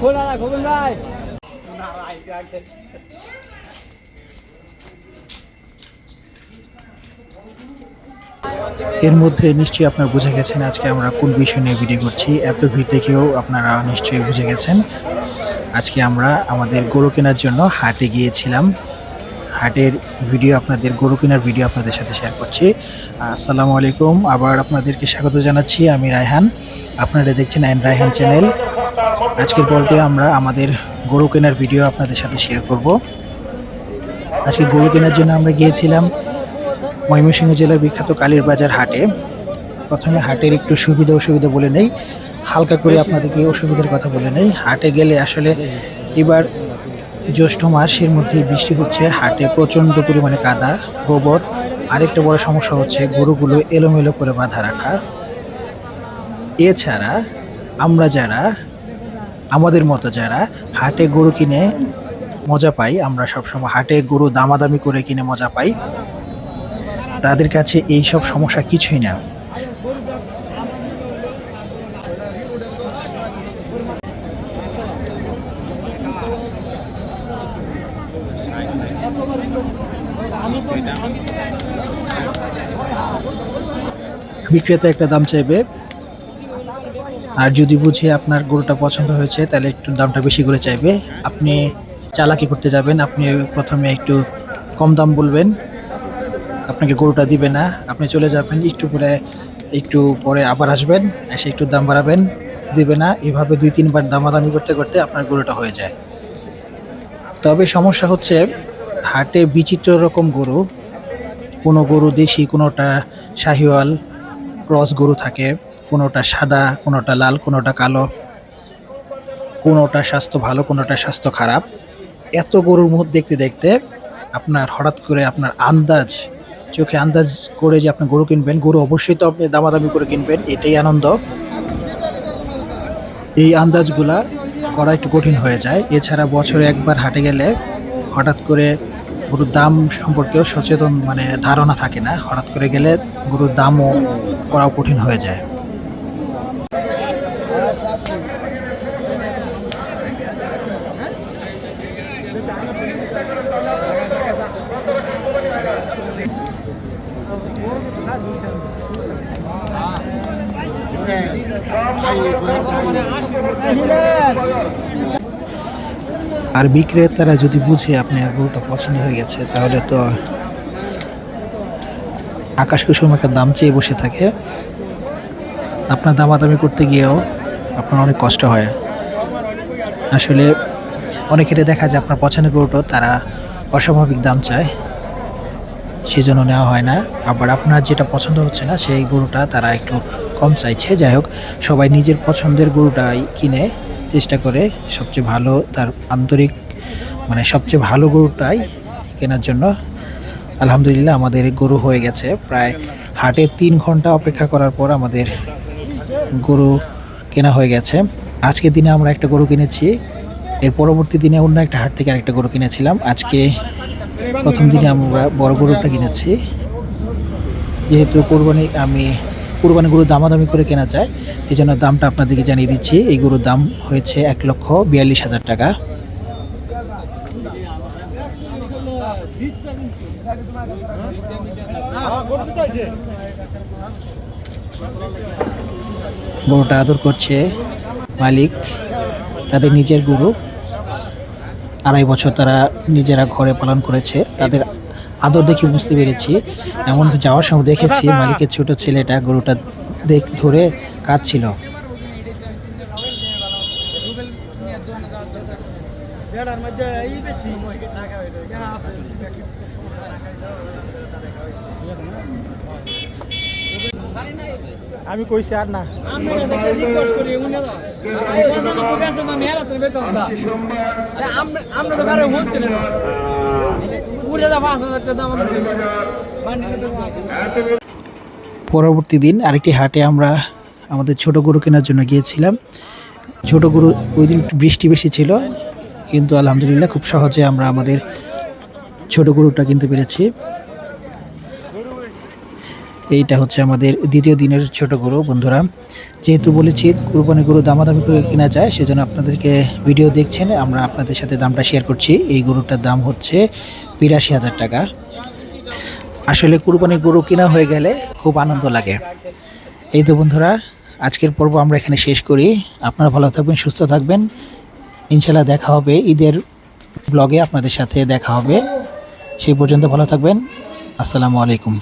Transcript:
খোলা না ভাই। এর মধ্যে নিশ্চয়ই আপনারা বুঝে গেছেন আজকে আমরা কোন বিষয় নিয়ে ভিডিও করছি। এত ভিড় দেখেও আপনারা নিশ্চয়ই বুঝে গেছেন। আজকে আমরা আমাদের গরু কেনার জন্য হাটে গিয়েছিলাম। হাটের ভিডিও আপনাদের গরু কেনার ভিডিও আপনাদের সাথে শেয়ার করছি। আসসালামু আলাইকুম। আবার আপনাদেরকে স্বাগত জানাচ্ছি। আমি রায়হান। আপনারা দেখছেন আইন রায়হান চ্যানেল আজকের পর্বে আমরা আমাদের গরু কেনার ভিডিও আপনাদের সাথে শেয়ার করব। আজকে গরু কেনার জন্য আমরা গিয়েছিলাম ময়মনসিংহ জেলার বিখ্যাত কালীর বাজার হাটে। প্রথমে হাটের একটু সুবিধা অসুবিধা বলে নেই, হালকা করে আপনাদেরকে অসুবিধার কথা বলে নেই। হাটে গেলে আসলে এবার জ্যৈষ্ঠ মাসের মধ্যে বৃষ্টি হচ্ছে, হাটে প্রচণ্ড পরিমাণে কাদা, গোবর। আরেকটা বড় সমস্যা হচ্ছে গরুগুলো এলোমেলো করে বাঁধা রাখা। এছাড়া আমরা যারা আমাদের মতো যারা হাটে গরু কিনে মজা পাই, আমরা সবসময় হাটে গরু দামাদামি করে কিনে মজা পাই, তাদের কাছে এই সব সমস্যা কিছুই না। বিক্রেতা একটা দাম চাইবে। আর যদি বুঝে আপনার গরুটা পছন্দ হয়েছে, তাহলে একটু দামটা বেশি করে চাইবে। আপনি চালাকি করতে যাবেন, আপনি প্রথমে একটু কম দাম বলবেন, আপনাকে গরুটা দিবে না। আপনি চলে যাবেন, একটু পরে একটু পরে আবার আসবেন, এসে একটু দাম বাড়াবেন, দিবে না। এভাবে দুই, তিনবার দামাদামি করতে করতে আপনার গরুটা হয়ে যায়। তবে সমস্যা হচ্ছে, হাটে বিচিত্র রকম গরু। কোনো গরু দেশি, কোনোটা শাহিওয়াল, ক্রস গরু থাকে। কোনোটা সাদা, কোনোটা লাল, কোনোটা কালো, কোনোটা স্বাস্থ্য ভালো, কোনোটা স্বাস্থ্য খারাপ। এত গরুর মুখ দেখতে দেখতে আপনার হঠাৎ করে আপনার আন্দাজ, চোখে আন্দাজ করে যে আপনি গরু কিনবেন, গরু অবশ্যই তো আপনি দামাদামি করে কিনবেন, এটাই আনন্দ। এই আন্দাজগুলা করা একটু কঠিন হয়ে যায়। এছাড়া বছরে একবার হাটে গেলে হঠাৎ করে গরুর দাম সম্পর্কেও সচেতন মানে ধারণা থাকে না। হঠাৎ করে গেলে গরুর দামও করাও কঠিন হয়ে যায়। আর বিক্রেতারা যদি বুঝে আপনার গরুটা পছন্দ হয়ে গেছে, তাহলে তো আকাশ কুসুম একটা দাম চেয়ে বসে থাকে। আপনার দামাদামি করতে গিয়েও আপনার অনেক কষ্ট হয়। আসলে অনেকেরই দেখা যায় আপনার পছন্দের গরুটা তারা অস্বাভাবিক দাম চায়, সেজন্য নেওয়া হয় না। আবার আপনার যেটা পছন্দ হচ্ছে না, সেই গরুটা তারা একটু কম চাইছে। যাই হোক, সবাই নিজের পছন্দের গরুটাই কিনে চেষ্টা করে সবচেয়ে ভালো তার আন্তরিক মানে সবচেয়ে ভালো গরুটাই কেনার জন্য। আলহামদুলিল্লাহ আমাদের গরু হয়ে গেছে। প্রায় হাটে তিন ঘণ্টা অপেক্ষা করার পর আমাদের গরু কেনা হয়ে গেছে। আজকের দিনে আমরা একটা গরু কিনেছি। এর পরবর্তী দিনে অন্য একটা হাট থেকে আরেকটা গরু কিনেছিলাম। আজকে প্রথম দিনে আমরা বড় গরুটা কিনেছি। যেহেতু কোরবানি, আমি কোরবানি গরু দামাদামি করে কেনা যায় এই জন্য দামটা আপনাদেরকে জানিয়ে দিচ্ছি। এই গরুর দাম হয়েছে এক লক্ষ বিয়াল্লিশ হাজার টাকা। গরুটা আদর করছে মালিক তাদের নিজের গরু। আড়াই বছর তারা নিজেরা ঘরে পালন করেছে। তাদের আদর দেখে বুঝতে পেরেছি। এমনকি যাওয়ার সময় দেখেছি মালিকের ছোট ছেলেটা গরুটা দেখ ধরে কাঁদছিল। আমি কইছি আর না। আমরা তো কারও হচ্ছে না উড়ে যা পাঁচ হাজার টাকা পরবর্তী দিন আরেকটি হাটে আমরা আমাদের ছোট গরু কেনার জন্য গিয়েছিলাম। ছোট গরু ওই দিন একটু বৃষ্টি বেশি ছিল কিন্তু আলহামদুলিল্লাহ খুব সহজে আমরা আমাদের ছোট গরুটা কিনতে পেরেছি। এইটা হচ্ছে আমাদের দ্বিতীয় দিনের ছোট গরু, বন্ধুরা। যেহেতু বলেছি কুরবানি গরু দামাদামি করে কেনা যায়, সেজন্য আপনাদেরকে ভিডিও দেখছেন, আমরা আপনাদের সাথে দামটা শেয়ার করছি। এই গরুটার দাম হচ্ছে বিরাশি হাজার টাকা। আসলে কুরবানি গরু কেনা হয়ে গেলে খুব আনন্দ লাগে। এই তো বন্ধুরা, আজকের পর্ব আমরা এখানে শেষ করি। আপনারা ভালো থাকবেন, সুস্থ থাকবেন। ইনশাল্লাহ দেখা হবে ঈদের ব্লগে আপনাদের সাথে দেখা হবে। সেই পর্যন্ত ভালো থাকবেন। আসসালামু আলাইকুম।